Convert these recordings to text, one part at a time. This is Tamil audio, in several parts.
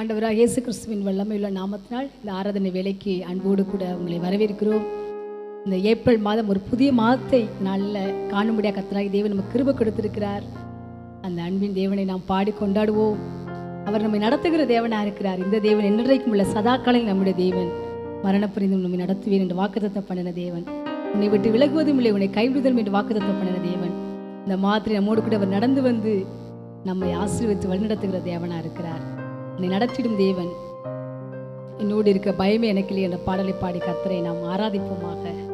ஆண்டவராக இயேசு கிறிஸ்துவின் வல்லமையுள்ள நாமத்தினால் இந்த ஆராதனை வேலைக்கு அன்போடு கூட உங்களை வரவேற்கிறோம். இந்த ஏப்ரல் மாதம் ஒரு புதிய மாதத்தை நாளில் காணும்படியாக கத்தராகி தேவன் நமக்கு கிருப கொடுத்திருக்கிறார். அந்த அன்பின் தேவனை நாம் பாடி கொண்டாடுவோம். அவர் நம்மை நடத்துகிற தேவனாக இருக்கிறார். இந்த தேவன் என்றைக்கும் உள்ள சதாக்காலில் நம்முடைய தேவன். மரணப்பரிந்தும் நம்மை நடத்துவேன் என்று வாக்குத்தத்தம் பண்ணின தேவன். உன்னை விட்டு விலகுவதும் இல்லை உன்னை கைவிடுதலும் என்று வாக்குத்தத்தம் பண்ணின தேவன். இந்த மாதிரி நம்மோடு கூட அவர் நடந்து வந்து நம்மை ஆசீர்வித்து வழிநடத்துகிற தேவனாக இருக்கிறார். என்னை நடத்திடும் தேவன். என்னோடு இருக்க பயமே எனக்கு இல்லை என்ற பாடலை பாடி கத்தரை நாம் ஆராதிப்போமாக.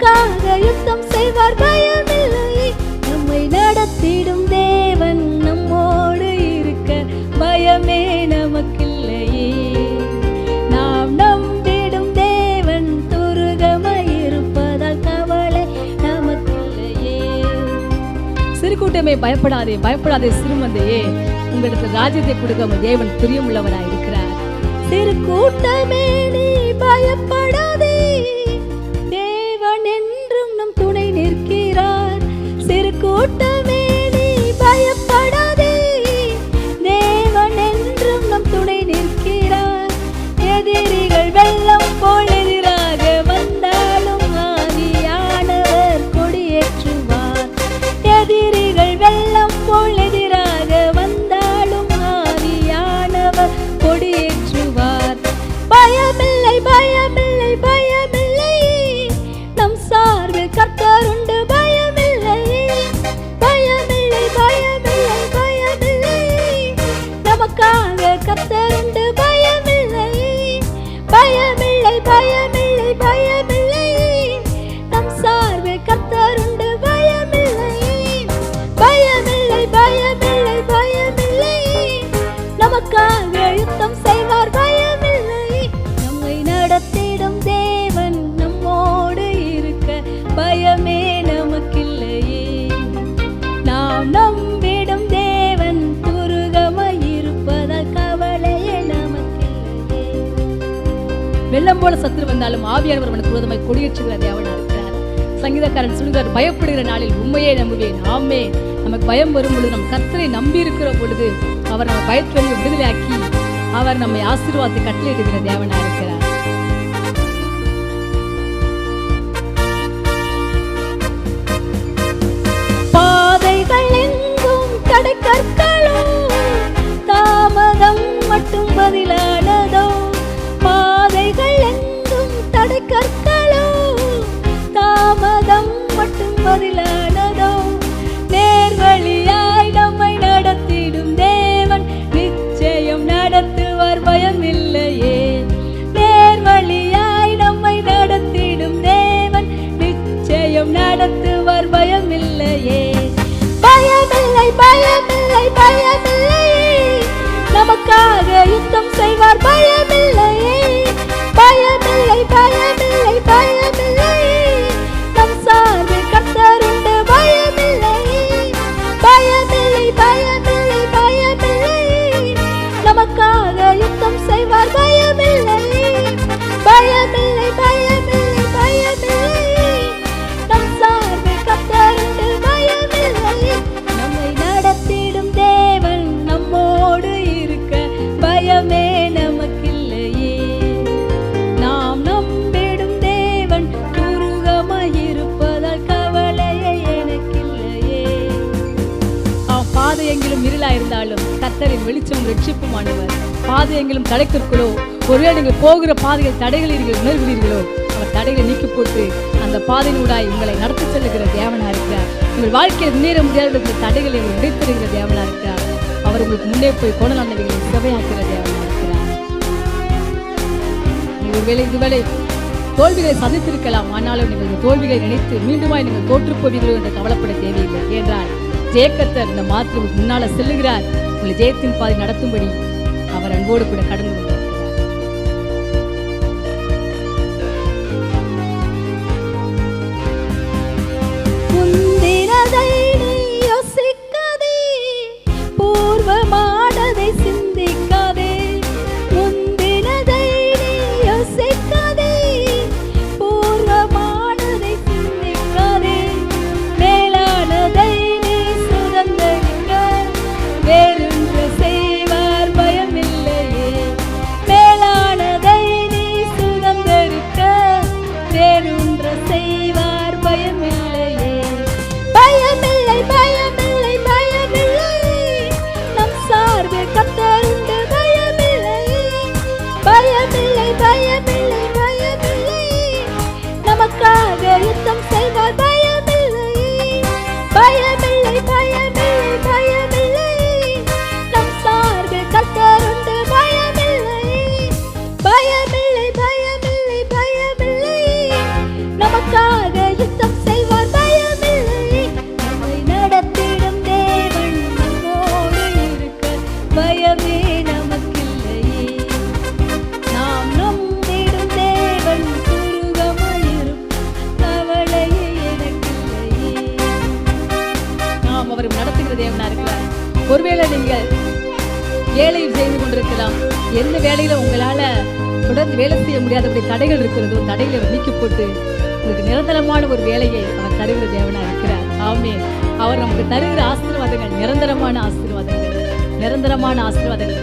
நமக்காக யுத்தம் செய்வார் பயமில்லை. நம்மை நடத்திடும் தேவன் நம்மோடு இருக்க பயமே நமக்கில்லையே. நாம் நம்பிடும் தேவன் துருகமாயிருப்பதால் கவலை நமக்கில்லையே. சிறு கூட்டமே பயப்படாதே பயப்படாதே சிறுமந்தையே. உங்களுக்கு ராஜ்யத்தை கொடுக்க தேவன் பிரியமுள்ளவராய் இருக்கிறார் சிறு கூட்டமே நீ பயப்படாதே. ஆவியானவர் அவனுக்கு விரோதமாய் கொடியேற்றுகிற தேவனா இருக்கிறார். சங்கீதக்காரன் சொல்கிறார் பயப்படுகிற நாளில் உண்மையை நம்புவேன். ஆமே நமக்கு பயம் வரும் பொழுது நம் கர்த்தரை நம்பி இருக்கிற பொழுது அவர் நம்ம பயத்திலிருந்து விடுதலையாக்கி அவர் நம்மை ஆசீர்வாதத்தை கட்டளையிடுகிற தேவனா இருக்கிறார். பாதைகள் கற்களோ தாமதம் மட்டும் பதிலானதோ பாதையங்களும் தடைக்கற்களோ ஒருவேளை நீங்கள் போகிற பாதைகள் தடைகள் நீங்கள் உணர்கிறீர்களோ அவர் தடைகளை நீக்கி போட்டு அந்த பாதையினூடாய் உங்களை நடத்தி செல்லுகிற தேவனா இருக்கிறார். உங்கள் வாழ்க்கையில் முன்னேற முடியாத தடைகளை உடைத்தருகிற தேவனா இருக்கிறார். அவர் உங்களுக்கு முன்னே போய் கோணலானவைகளை சுவையாக்குகிற தேவனா இருக்கிறார். நீங்கள் ஒருவேளை இதுவேளை தோல்விகளை சந்தித்திருக்கலாம். ஆனாலும் நீங்கள் தோல்விகளை நினைத்து மீண்டுமாய் நீங்கள் தோற்றுப்போவீர்களோ என்று கவலைப்பட தேவையில்லை. என்றால் ஜெயக்கத்தர் இந்த மாத்திரம் முன்னால செல்லுகிறார். உங்களை ஜெயத்தின் பாதை நடத்தும்படி அவர் அன்போடு கூட கடந்து கொண்டிருக்கிறார்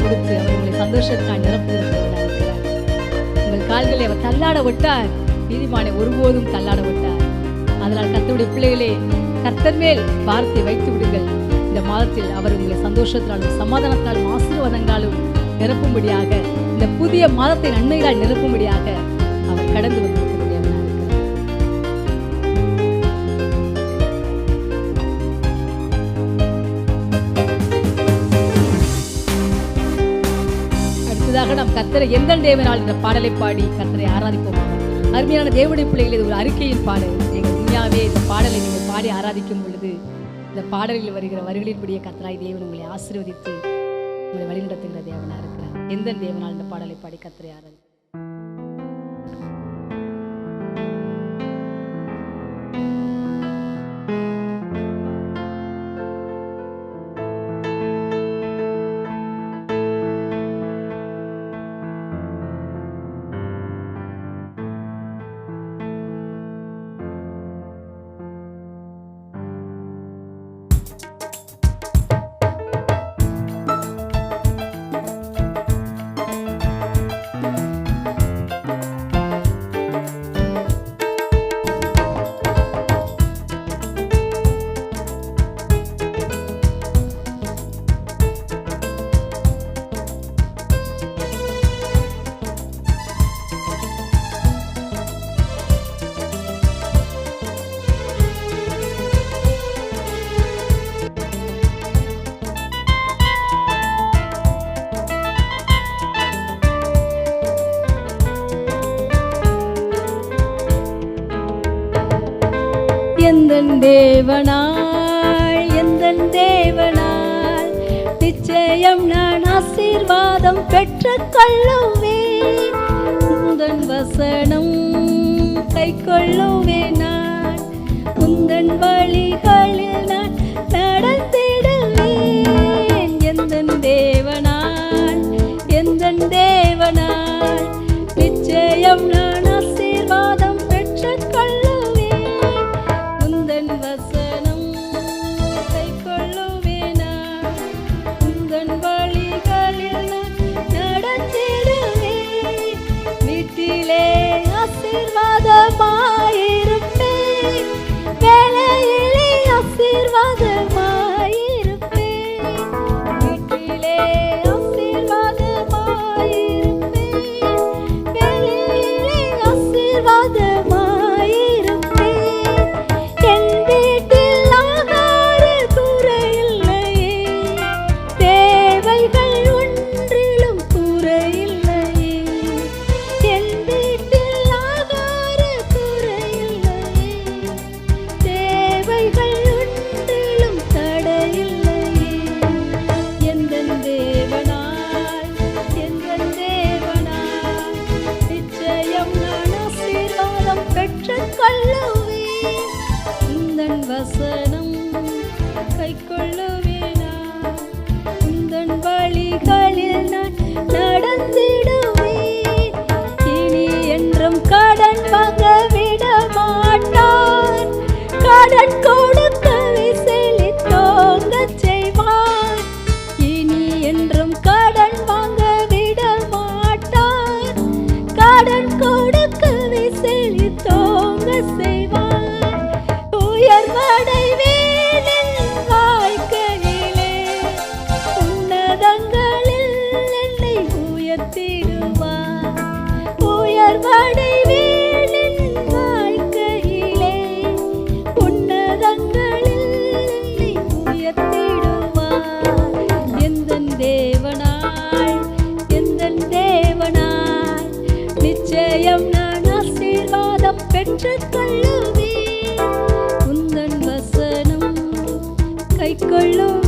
கொடுத்து அவர் உங்களை சந்தோஷத்தால் இருக்கிறார் உங்கள் கால்களை அவர் தள்ளாட விட்டார். நீதிமானை ஒருபோதும் தள்ளாட விட்டார். அதனால் கர்த்தருடைய பிள்ளைகளே கர்த்தர் மேல் வார்த்தை வைத்து விடுங்கள். இந்த மாதத்தில் அவர் உங்களை சந்தோஷத்தினாலும் சமாதானத்தாலும் ஆசீர்வாதங்களாலும் நிரப்பும்படியாக இந்த புதிய மாதத்தை நன்மைகளால் நிரப்பும்படியாக அவர் கடந்து வந்திருக்கிற கத்தரை எந்த தேவனால் இந்த பாடலை பாடி கத்தரை ஆராதிப்போம். அருமையான தேவனுடைய பிள்ளைகள் இது ஒரு அறிக்கையின் பாடல். நீங்கள் உண்மையாவே இந்த பாடலை நீங்கள் பாடி ஆராதிக்கும் பொழுது இந்த பாடலில் வருகிற வரிகளின்படியே கத்தராய் தேவன் உங்களை ஆசீர்வதித்து உங்களை வழிநடத்துகிற தேவனா இருக்கிறார் எந்த தேவனால் இந்த பாடலை பாடி கத்தரை ஆராதி எந்தன் தேவனாய் எந்தன் தேவனாய்? நிச்சயம் நான் ஆசீர்வாதம் பெற்ற கொள்ளுவே முதன் வசனம் கை கொள்ளுவே நான். உந்தன் வழிகளில் நான் color.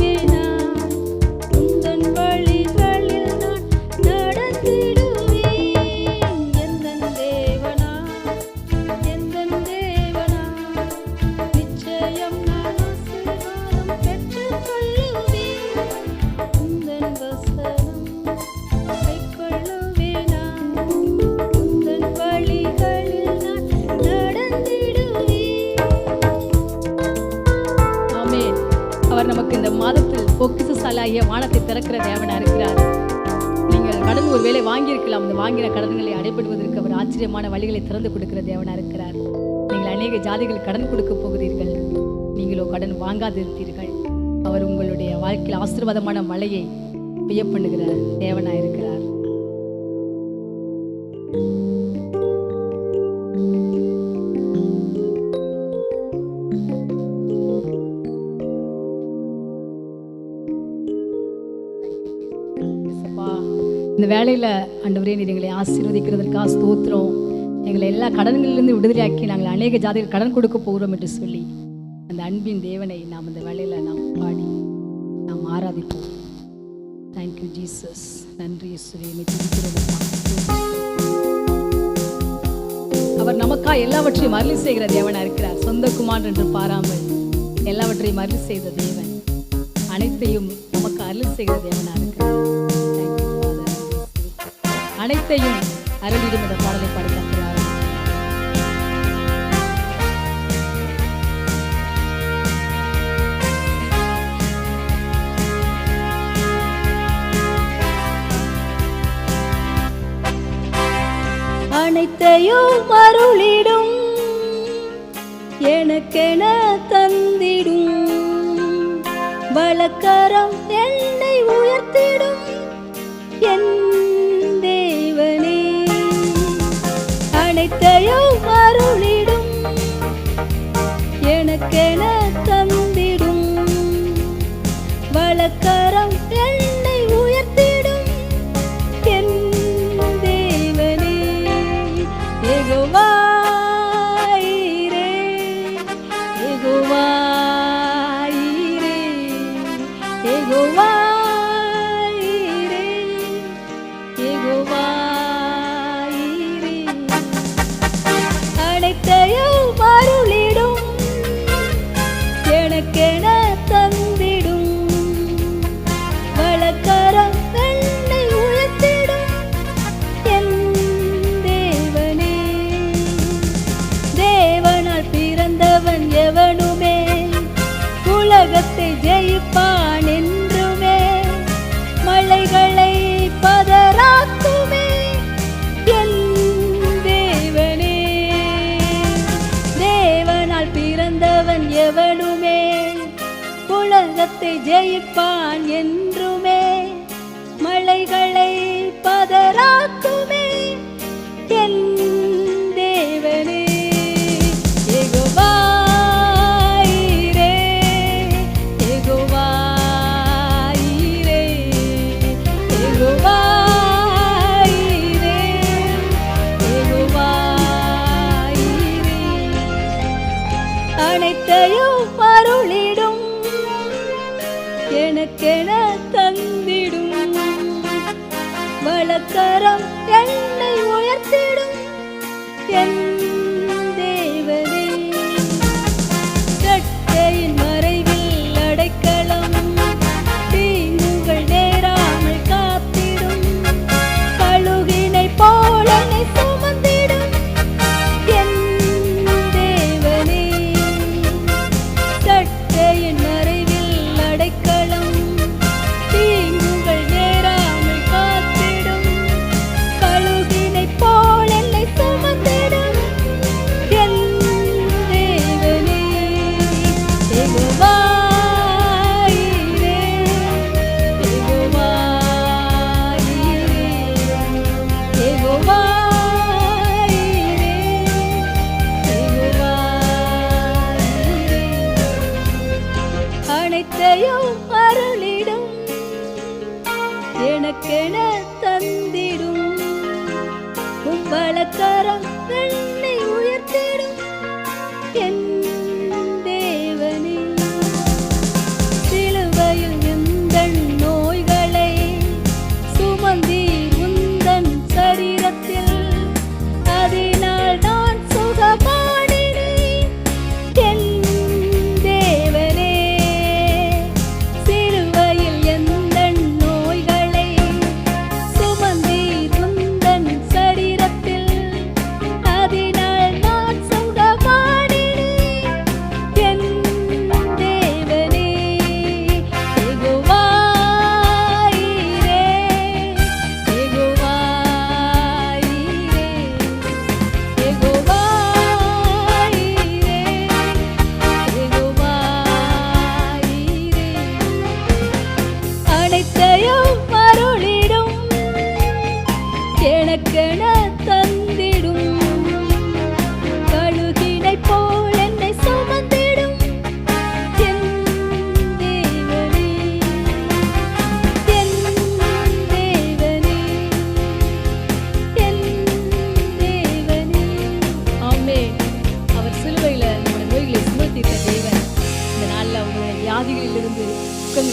வேளை வாங்கின கடன்களை அடைபடுவதற்கு அவர் ஆச்சரியமான வழிகளை திறந்து கொடுக்கிற தேவனா இருக்கிறார். நீங்கள் அநேக ஜாதிகள் கடன் கொடுக்க போகிறீர்கள். நீங்களோ கடன் வாங்காதிருத்தீர்கள். அவர் உங்களுடைய வாழ்க்கையில் ஆசீர்வாதமான மழையை பெய்ய பண்ணுகிற தேவனா இந்த வேலையில் ஆண்டவரே நீர் எங்களை ஆசீர்வதிக்கிறதற்காக ஸ்தோத்திரம். எங்களை எல்லா கடன்களிலிருந்து விடுதலையாக்கி நாங்கள் அநேக ஜாதிகள் கடன் கொடுக்க போகிறோம் என்று சொல்லி அந்த அன்பின் தேவனை நாம் இந்த வேலையில் நாம் பாடி நாம் ஆராதிப்போம். தேங்க்யூ ஜீசஸ் நன்றி இயேசுவே அவர் நமக்கா எல்லாவற்றையும் அருளி செய்கிற தேவனாக இருக்கிறார். சொந்த குமார் என்று பாராமல் எல்லாவற்றையும் அருளி செய்த தேவன். அனைத்தையும் நமக்கு அருள் செய்கிற தேவனாக இருக்கிறார். தேங்க்யூ. அனைத்தையும் அருளிடும் இந்த பாடலை பாடுகிறார் அனைத்தையும் அருளிடும் எனக்கென தந்திடும். வழக்கரம் என்னை உயர்த்திடும் என் எனக்கென தந்திடும் உலகத்தை ஜெயிப்பான் என்றுமே எனக்கென தந்திடும். வழக்கரம் என்னை உயர்த்திடும். என்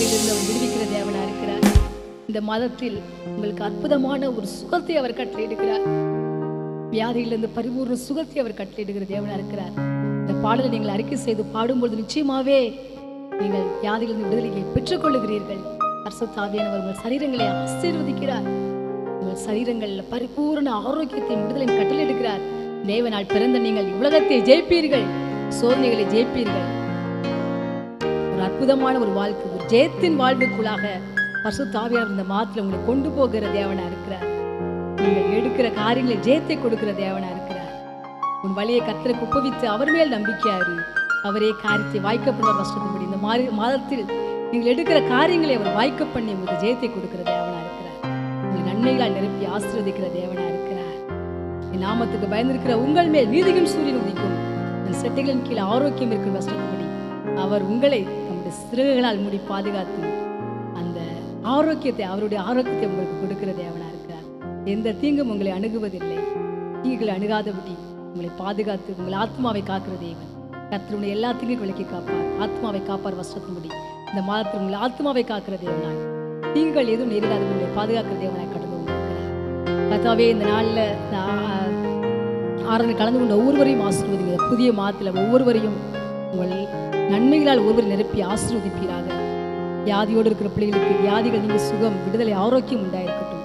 சிறையிலிருந்து அவர் விடுவிக்கிற தேவனா இருக்கிறார். இந்த மாதத்தில் உங்களுக்கு அற்புதமான ஒரு சுகத்தை அவர் கட்டளையிடுகிறார். வியாதியிலிருந்து பரிபூர்ண சுகத்தை அவர் கட்டளையிடுகிற தேவனா இருக்கிறார். இந்த பாடலை நீங்கள் அறிக்கை செய்து பாடும்பொழுது நிச்சயமாவே நீங்கள் வியாதியிலிருந்து விடுதலையை பெற்றுக்கொள்ளுகிறீர்கள். அரசத்தாவியானவர் உங்கள் சரீரங்களை ஆசீர்வதிக்கிறார். உங்கள் சரீரங்களில் பரிபூர்ண ஆரோக்கியத்தை விடுதலை கட்டளையிடுகிறார். தேவனால் பிறந்த நீங்கள் உலகத்தை ஜெயிப்பீர்கள். சோதனைகளை ஜெயிப்பீர்கள். ஒரு அற்புதமான ஒரு வாழ்க்கை ஜெயத்தின் வாழ்வுக்குள்ளாக தாவியார் இந்த மாதத்துல உங்களை கொண்டு போகிற தேவனா இருக்கிறார். நீங்கள் எடுக்கிற காரியங்களை ஜெயத்தை கொடுக்கிற தேவனா இருக்கிறார். உன் வழியை கத்தருக்கு ஒப்புவித்து அவர் மேல் நம்பிக்கையாரு அவரே காரியத்தை வாய்க்கப்படுவார் கஷ்டத்தின்படி இந்த மாதிரி மாதத்தில் நீங்கள் எடுக்கிற காரியங்களை அவர் வாய்க்க பண்ணி உங்களுக்கு ஜெயத்தை கொடுக்கிற தேவனா இருக்கிறார். உங்களை நன்மைகளால் நிரப்பி ஆசீர்வதிக்கிற தேவனா இருக்கிறார். என் நாமத்துக்கு பயந்திருக்கிற உங்கள் மேல் நீதியின் சூரியன் உதிக்கும். என் செட்டைகளின் கீழே ஆரோக்கியம் இருக்கும் கஷ்டத்தின்படி அவர் உங்களை சிறகுகளால் மூடி பாதுகாத்து அந்த ஆரோக்கியத்தை அவருடைய ஆரோக்கியத்தை உங்களுக்கு கொடுக்கிற தேவனா இருக்கிறார். எந்த தீங்கும் உங்களை அணுகுவதில்லை. தீங்குகளை அணுகாதபடி உங்களை பாதுகாத்து உங்கள் ஆத்மாவை காக்கிற தேவன். கத்தருடைய எல்லா தீங்கும் விலக்கி காப்பார். ஆத்மாவை காப்பார் வசத்தின்படி இந்த மாதத்தில் உங்கள் ஆத்மாவை காக்கிற தேவனாய். தீங்குகள் எதுவும் நேரிடாத உங்களை பாதுகாக்கிற தேவனாய் கடந்து கத்தாவே இந்த நாளில் நான் கலந்து கொண்ட ஒவ்வொருவரையும் ஆசிர்வதிங்க. புதிய மாதத்தில் ஒவ்வொருவரையும் உங்கள் நன்மைகளால் ஒருவர் நிரப்பி ஆசீர்வதிப்பீராக. வியாதியோடு இருக்கிற பிள்ளைகளுக்கு வியாதிகள் நீங்க சுகம் விடுதலை ஆரோக்கியம் உண்டாயிருக்கட்டும்.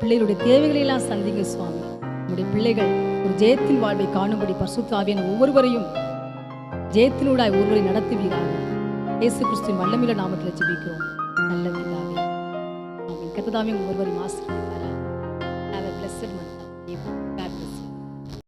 பிள்ளைகளுடைய தேவைகளை எல்லாம் சந்திங்க சுவாமி. நம்முடைய பிள்ளைகள் ஒரு ஜெயத்தின் வாழ்வை காணும்படி பரிசுத்தாவியன் ஒவ்வொருவரையும் ஜெயத்தினூடாய் ஒருவரை நடத்துவீராக. இயேசு கிறிஸ்துவின் வல்லமில்ல நாமத்தில் ஜெபிக்கிறோம். நல்ல பிதாவே கத்ததாமே ஒவ்வொருவரையும் ஆசிரியர்